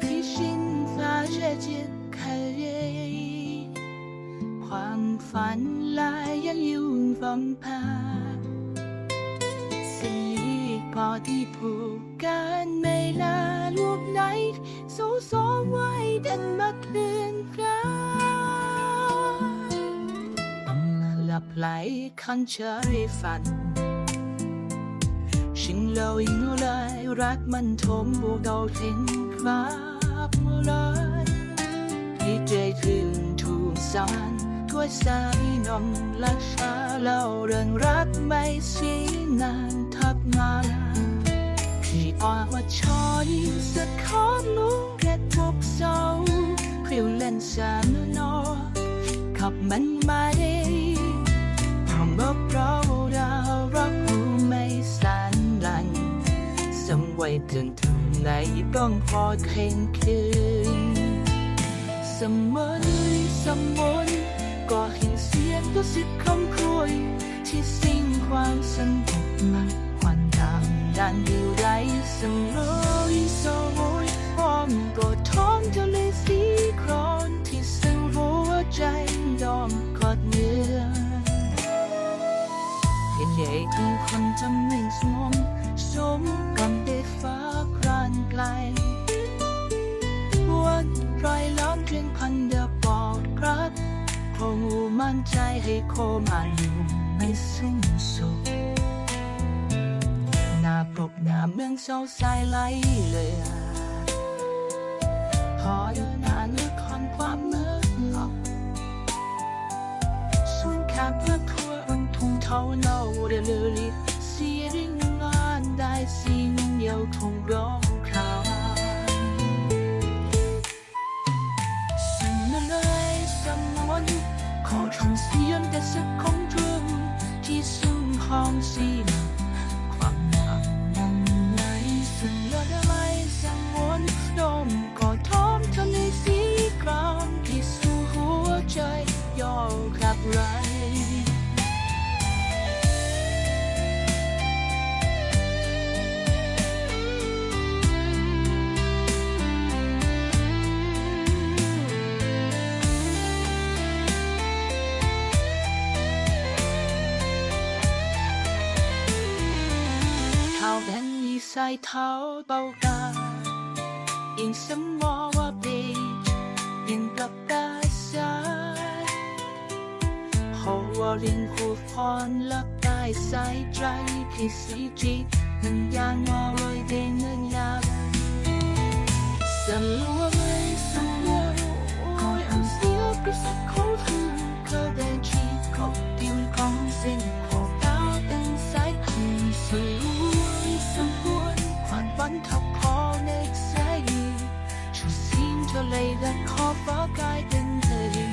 披星发这揭开ความฝันลายยันยืนฝังพาสิ่งพอที่ผูกกันไม่ลาลูกไหนโซโซไว้ดันมาเคลื่อนกลา ไหลคันเชยฝันฉันเรายิ่งเลยรักมันทมบวกเราถึงครับเลยที่ใจถึงถูกสารถ้วยสายนมลักษาเราเรื่องรักไม่สีนานทับมาลาที่ออกว่าชอยสักขอลูกแค่พบเศร้าพริ้วเล่นสามนอขับมันมาได้ ไว้ถึงถึงไหนต้องพอเข่งคืนสมนสมนก็เห็นเสียงตัวสิบคำคุยที่สิ้นความสงบมันควันดำดันอยู่ไรสมอยสมอยพร้อมก็ท้องทะเลสีครอนที่ซึ่งหัวใจยอมกอดเนื้อเห็นใหญ่คือคนจำไม่สมสมกับได้ ฟ้าครานไกลวันรอยล้อมเพียงพันเดียวบอกครับคงมั่นใจให้โคมาอยู่ไม่สิ้นสุดหน้าปกหน้าเมืองเศร้าสายไหลเลือพอเดินหาเนื้อคอนความเมื่อส่วนข้าเพื่อทั่วอันทุ่งเท่าเนาเดือดเสียริ่งงานได้สิ่งเดียร้อง คราวสิ่งนั้นเลยสมวนขอทำเสียงแต่สักคงตรึงที่ซึ่งห้องสีน้ำความหนักนั้นในสิ่งนั้นเลยสมวนดมก็ท้อมทำในสีกรามที่สู่หัวใจย่อกับไร ผ่นมีสายเท้าเบากายิ่งสมอว่าปียิ่งกับตาสายเก็เลยรักขอบฟ้ากายดึงเธออด